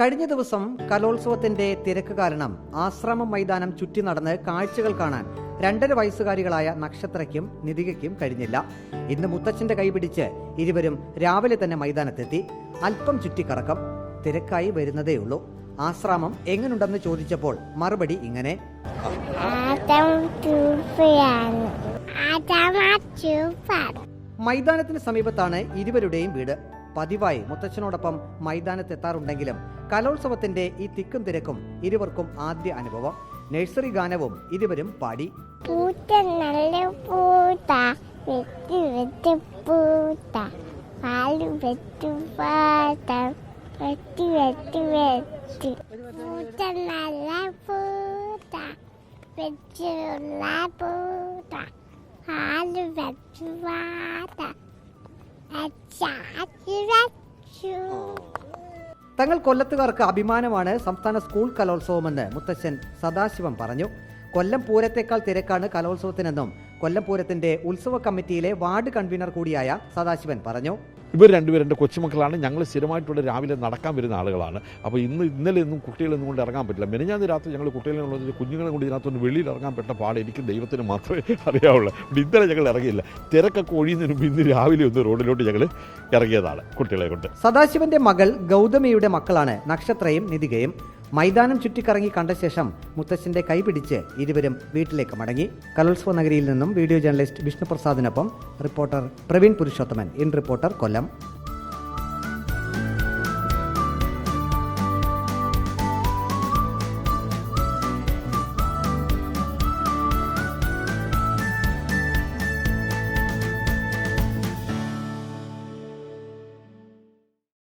കഴിഞ്ഞ ദിവസം കലോത്സവത്തിന്റെ തിരക്ക് കാരണം ആശ്രമം മൈതാനം ചുറ്റി നടന്ന് കാഴ്ചകൾ കാണാൻ രണ്ടര വയസ്സുകാരികളായ നക്ഷത്രയ്ക്കും നിതികയ്ക്കും കഴിഞ്ഞില്ല. ഇന്ന് മുത്തച്ഛന്റെ കൈപിടിച്ച് ഇരുവരും രാവിലെ തന്നെ മൈതാനത്തെത്തി. അല്പം ചുറ്റിക്കറക്കം. തിരക്കായി വരുന്നതേയുള്ളൂ. ആശ്രമം എങ്ങനുണ്ടെന്ന് ചോദിച്ചപ്പോൾ മറുപടി ഇങ്ങനെ. മൈതാനത്തിന് സമീപത്താണ് ഇരുവരുടെയും വീട്. പതിവായി മുത്തച്ഛനോടൊപ്പം മൈതാനത്തെത്താറുണ്ടെങ്കിലും കലോത്സവത്തിന്റെ ഈ തിക്കും തിരക്കും ഇരുവർക്കും ആദ്യ അനുഭവം. നഴ്സറി ഗാനവും ഇരുവരും പാടി. പൂത്ത നല്ല പൂത്ത വെട്ടി വെട്ടി പൂത്ത പാൽ വെട്ടി പാത്ത വെട്ടി വെട്ടി വെട്ടി. പൂത്ത നല്ല പൂത്ത വെച്ചുള്ള പൂത്ത പാൽ വെച്ചു പാത്ത തങ്ങൾ കൊല്ലത്തുകാർക്ക് അഭിമാനമാണ് സംസ്ഥാന സ്കൂൾ കലോത്സവമെന്ന് മുത്തച്ഛൻ സദാശിവം പറഞ്ഞു. കൊല്ലം പൂരത്തേക്കാൾ തിരക്കാണ് കലോത്സവത്തിനെന്നും കൊല്ലം പൂരത്തിന്റെ ഉത്സവ കമ്മിറ്റിയിലെ വാർഡ് കൺവീനർ കൂടിയായ സദാശിവൻ പറഞ്ഞു. ഇവർ രണ്ടുപേരും എന്റെ കൊച്ചുമക്കളാണ്. ഞങ്ങൾ സ്ഥിരമായിട്ടുള്ള രാവിലെ നടക്കാൻ വരുന്ന ആളുകളാണ്. അപ്പോൾ ഇന്ന് ഇന്നലെ ഒന്നും കുട്ടികളൊന്നും കൊണ്ട് ഇറങ്ങാൻ പറ്റില്ല. മെനഞ്ഞാന്ന് രാത്രി ഞങ്ങൾ കുട്ടികളെ കൊണ്ട് കുഞ്ഞുങ്ങളെ കൊണ്ട് ഇതിനകത്തൊന്ന് വെളിയിൽ ഇറങ്ങാൻ പെട്ട പാട് എനിക്ക് ദൈവത്തിന് മാത്രമേ അറിയാവുള്ളൂ. ഇന്നലെ ഞങ്ങൾ ഇറങ്ങിയില്ല. തിരക്കൊക്കെ ഒഴിയുന്നതിന് ഇന്ന് രാവിലെ ഒന്ന് റോഡിലോട്ട് ഞങ്ങൾ ഇറങ്ങിയതാണ് കുട്ടികളെ കൊണ്ട്. സദാശിവന്റെ മകൾ ഗൗതമിയുടെ മക്കളാണ്. നക്ഷത്രയും നിതികയും മൈതാനം ചുറ്റിക്കറങ്ങി കണ്ട ശേഷം മുത്തച്ഛന്റെ കൈപിടിച്ച് ഇരുവരും വീട്ടിലേക്ക് മടങ്ങി. കലോത്സവ നഗരിയിൽ നിന്നും video journalist വിഷ്ണുപ്രസാദിനൊപ്പം reporter Praveen Purushothaman in reporter Kollam.